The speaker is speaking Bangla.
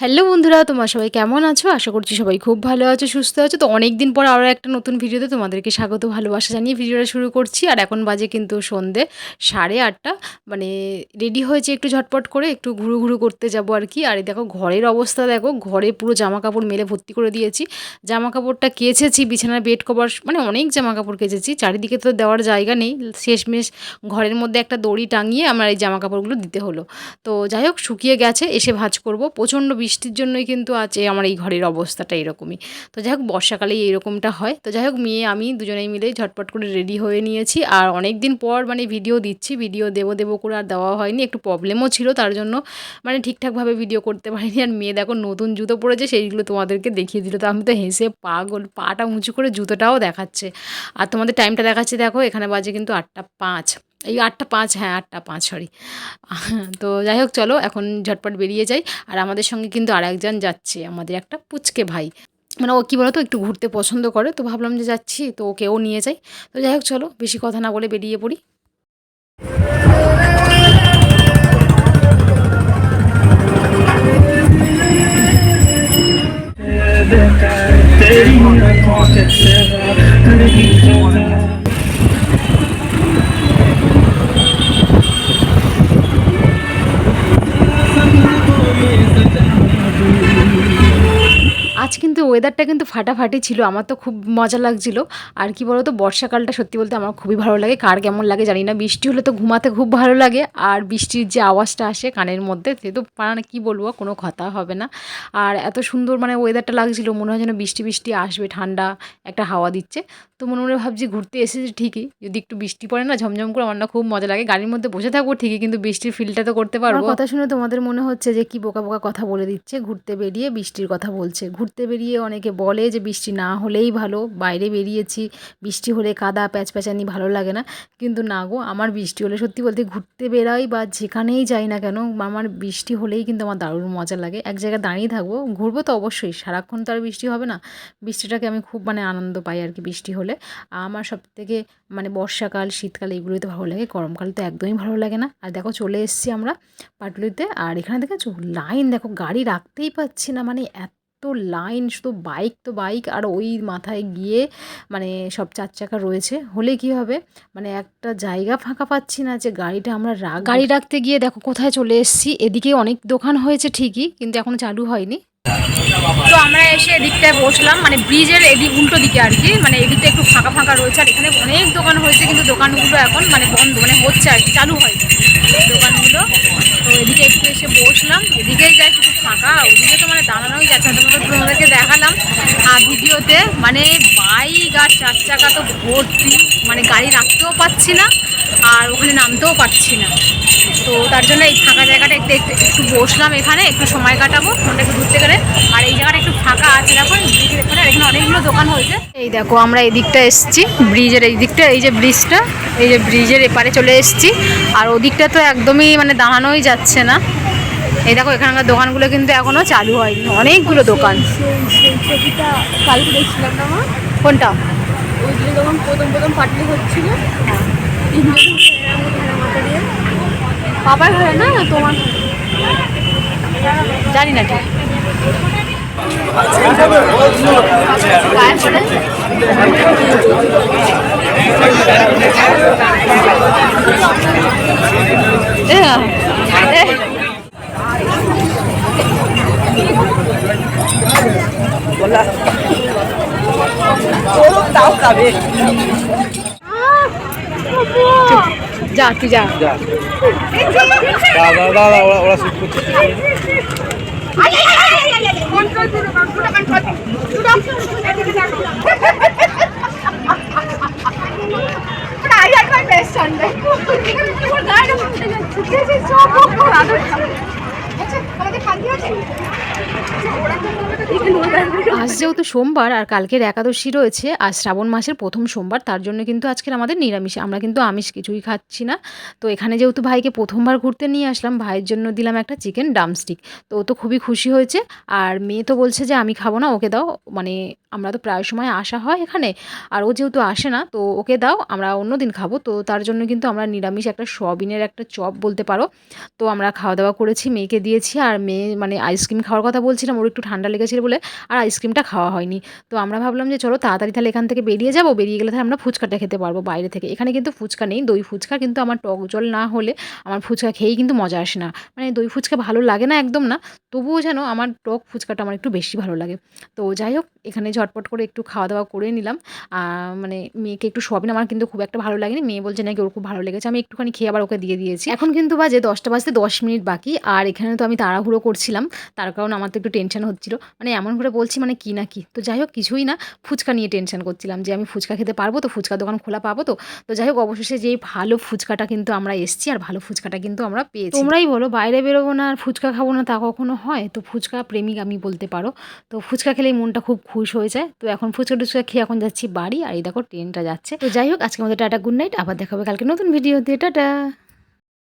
হ্যালো বন্ধুরা, তোমার সবাই কেমন আছো? আশা করছি সবাই খুব ভালো আছো, সুস্থ আছো। তো অনেক দিন পর আরও একটা নতুন ভিডিওতে তোমাদেরকে স্বাগত, ভালোবাসা জানিয়ে ভিডিওটা শুরু করছি। আর এখন বাজে কিন্তু সন্ধে সাড়ে আটটা। মানে রেডি হয়েছে একটু ঝটপট করে, একটু ঘুরু ঘুরু করতে যাব আর কি। আর দেখো ঘরের অবস্থা দেখো, ঘরে পুরো জামা কাপড় মেলে ভর্তি করে দিয়েছি। জামা কাপড়টা কেচেছি, বিছানার বেড কভার মানে অনেক জামা কাপড় কেচেছি। চারিদিকে তো দেওয়ার জায়গা নেই। শেষমেশ ঘরের মধ্যে একটা দড়ি টাঙিয়ে আমার এই জামা কাপড়গুলো দিতে হলো। তো যাই হোক, শুকিয়ে গেছে, এসে ভাঁজ করব। প্রচণ্ড বৃষ্টির জন্যই কিন্তু আছে আমার এই ঘরের অবস্থাটা এরকমই। তো যাই হোক, বর্ষাকালেই এরকমটা হয়। তো যাই হোক, মেয়ে আমি দুজনেই মিলেই ঝটপট করে রেডি হয়ে নিয়েছি। আর অনেক দিন পর মানে ভিডিও দিচ্ছি, ভিডিও দেবো দেবো করে আর দেওয়া হয়নি। একটু প্রবলেমও ছিল, তার জন্য মানে ঠিকঠাকভাবে ভিডিও করতে পারিনি। আর মেয়ে দেখো, নতুন জুতো পরেছে, সেইগুলো তোমাদেরকে দেখিয়ে দিল। তো আমি তো হেসে পাগল, পাটা উঁচু করে জুতোটাও দেখাচ্ছে। আর তোমাদের টাইমটা দেখাচ্ছে, দেখো, এখানে বাজে কিন্তু আটটা পাঁচ। এই আটটা পাঁচ হ্যাঁ আটটা পাঁচ সরি তো যাই হোক, চলো, এখন ঝটপট বেরিয়ে যাই। আর আমাদের সঙ্গে কিন্তু আর একজন যাচ্ছে, আমাদের একটা পুচকে ভাই। মানে ও কী বলতো, একটু ঘুরতে পছন্দ করে, তো ভাবলাম যে যাচ্ছি, তো ওকেও নিয়ে যাই। তো যাই হোক, চলো, বেশি কথা না বলে বেরিয়ে পড়ি। तेरी কিন্তু ওয়েদারটা কিন্তু ফাটাফাটি ছিল। আমার তো খুব মজা লাগছিল। আর কি বলতো বর্ষাকালটা সত্যি বলতে আমার খুবই ভালো লাগে। কার কেমন লাগে জানি না। বৃষ্টি হলে তো ঘুমাতে খুব ভালো লাগে। আর বৃষ্টির যে আওয়াজটা আসে কানের মধ্যে সে তো মানে কী বলব কোনো কথা হবে না। আর এত সুন্দর মানে ওয়েদারটা লাগছিল মনে হয় যেন বৃষ্টি বৃষ্টি আসবে ঠান্ডা একটা হাওয়া দিচ্ছে। তো মনে মনে ভাবছি ঘুরতে এসেছি ঠিকই। যদি একটু বৃষ্টি পড়ে না ঝমঝম করে আমার না খুব মজা লাগে। গাড়ির মধ্যে বসে থাকব ঠিকই কিন্তু বৃষ্টির ফিলটা তো করতে পারব। কথা শুনে তোমাদের মনে হচ্ছে যে কি বোকা বোকা কথা বলে দিচ্ছে। ঘুরতে বেরিয়ে বৃষ্টির কথা বলছে। ঘুরতে বেরিয়ে অনেকে বলে যে বৃষ্টি না হলেই ভালো, বাইরে বেরিয়েছি, বৃষ্টি হলে কাদা প্যাচ প্যাচানি ভালো লাগে না। কিন্তু না গো, আমার বৃষ্টি হলে সত্যি বলতে ঘুরতে বেরাই বা যেখানেই যাই না কেন, আমার বৃষ্টি হলেই কিন্তু আমার দারুণ মজা লাগে। এক জায়গায় দাঁড়িয়ে থাকব, ঘুরবো তো অবশ্যই, সারাক্ষণ তো আর বৃষ্টি হবে না। বৃষ্টিটাকে আমি খুব মানে আনন্দ পাই আর কি বৃষ্টি হলে। আমার সব থেকে মানে বর্ষাকাল, শীতকাল এগুলোই তো ভালো লাগে, গরমকাল তো একদমই ভালো লাগে না। আর দেখো চলে এসেছি আমরা পাটুলিতে, আর এখানে দেখেছ? লাইন দেখো, গাড়ি রাখতেই পাচ্ছি না মানে এত লাইন শুধু বাইক তো বাইক আর ওই মাথায় গিয়ে মানে সব চার চাকা রয়েছে। হলে কি হবে? মানে একটা জায়গা ফাঁকা পাচ্ছি না যে গাড়িটা আমরা রাখ গাড়ি রাখতে গিয়ে দেখো কোথায় চলে এসেছি। এদিকে অনেক দোকান হয়েছে ঠিকই কিন্তু এখনও চালু হয়নি। তো আমরা এসে এদিকটায় বসলাম মানে ব্রিজের এদিক উল্টো দিকে আর কি। মানে এদিকটা একটু ফাঁকা ফাঁকা রয়েছে আর এখানে অনেক দোকান হয়েছে কিন্তু দোকানগুলো এখন মানে বন্ধ মানে হচ্ছে আর কি চালু হয়নি দোকানগুলো। তো এদিকে একটু এসে বসলাম এদিকেই যাই একটু ফাঁকা ওদিকে তো মানে দাঁড়ানোই যাচ্ছে না তোমাদের তোমাদেরকে দেখালাম। ভিডিওতে মানে বাইক আর চার চাকা তো ভর্তি মানে গাড়ি রাখতেও পাচ্ছি না, আর ওখানে নামতেও পারছি না। তো তার জন্য এই ফাঁকা জায়গাটা একটু একটু বসলাম এখানে, একটু সময় কাটাবো, ফোনটা একটু ঘুরতে গেলে। আর এই জায়গাটা একটু ফাঁকা আছে, দেখো আর এখানে অনেকগুলো দোকান হয়েছে। এই দেখো, আমরা এই দিকটা এসেছি, ব্রিজের এই দিকটা, এই যে ব্রিজটা, এই যে ব্রিজের এপারে চলে এসেছি। আর ওদিকটা তো একদমই মানে দাঁড়ানোই যাচ্ছে না। এই দেখো এখানকার দোকানগুলো কিন্তু এখনও চালু হয়নি। অনেকগুলো দোকান। সেই ছবিটা কালকে দেখছিলাম না কোনটা? যখন প্রথম প্রথম পাটলি হচ্ছিল বাবার ঘরে না তোমার? জানি না ঠিক। পড়ে যা তুই যা দাদা দাদা ওরা ওরা শুট করছে আজ যেহেতু সোমবার আর কালকের একাদশী রয়েছে, আর শ্রাবণ মাসের প্রথম সোমবার, তার জন্য কিন্তু আজকের আমাদের নিরামিষ। আমরা কিন্তু আমিষ কিছুই খাচ্ছি না। তো এখানে যেহেতু ভাইকে প্রথমবার ঘুরতে নিয়ে আসলাম, ভাইয়ের জন্য দিলাম একটা চিকেন ডামস্টিক। তো ও তো খুবই খুশি হয়েছে। আর মেয়ে তো বলছে যে, আমি খাব না, ওকে দাও। মানে আমরা তো প্রায় সময় আসা হয় এখানে। আর ও যেহেতু আসে না, তো ওকে দাও, আমরা অন্য দিন খাব। তো তার জন্য কিন্তু আমরা নিরামিষ একটা সয়াবিনের একটা চপ বলতে পারো। তো আমরা খাওয়া দাওয়া করেছি, মেয়েকে দিয়েছি আর মেয়ে মানে আইসক্রিম খাওয়ার কথা বলছিলাম, ওর একটু ঠান্ডা লেগেছিল বলে আর আইসক্রিমটা খাওয়া হয়নি। তো আমরা ভাবলাম যে চলো তাড়াতাড়ি তাহলে এখান থেকে বেরিয়ে যাব, বেরিয়ে গেলে তাহলে আমরা ফুচকাটা খেতে পারব বাইরে থেকে। এখানে কিন্তু ফুচকা নেই, দই ফুচকা, কিন্তু আমার টক জল না হলে আমার ফুচকা খেয়েই কিন্তু মজা আসে না। মানে দই ফুচকা ভালো লাগে না একদম না, তবুও যেন আমার টক ফুচকাটা আমার একটু বেশি ভালো লাগে। তো যাই হোক, এখানে ঝটপট করে একটু খাওয়া দাওয়া করে নিলাম। মানে মেয়েকে একটু সবিন আমার কিন্তু খুব একটা ভালো লাগেনি। মেয়ে বলছে, নাকি ওর খুব ভালো লেগেছে। আমি একটুখানি খেয়ে আবার ওকে দিয়ে দিয়েছি। এখন কিন্তু বাজে দশটা বাজতে দশ মিনিট বাকি, আর এখানে তো আমি তাড়াহুড়ো করছিলাম। তার কারণ আমার তো একটু টেনশন হচ্ছিল। মানে এমন করে বলছি মানে কি না কি? তো যাই হোক, কিছুই না। ফুচকা নিয়ে টেনশন করছিলাম যে আমি ফুচকা খেতে পারব তো? ফুচকা দোকান খোলা পাবো তো? তো যাই হোক, অবশেষে যেই ভালো ফুচকাটা কিন্তু আমরা এসছি আর ভালো ফুচকাটা কিন্তু আমরা পেয়েছি। তোমরাই বলো, বাইরে বেরোবো না আর ফুচকা খাব না তা কখনো হয়? তো ফুচকা প্রেমিক আমি বলতে পারো। তো ফুচকা খেলেই মনটা খুব খুশ হয়ে যায়। তো এখন ফুচকা টুচকা খেয়ে এখন যাচ্ছি বাড়ি। আর এই দেখো ট্রেনটা যাচ্ছে। তো যাই হোক আজকে আমাদের টাটা গুড নাইট আবার দেখাবে কালকে নতুন ভিডিও দিয়ে টাটা!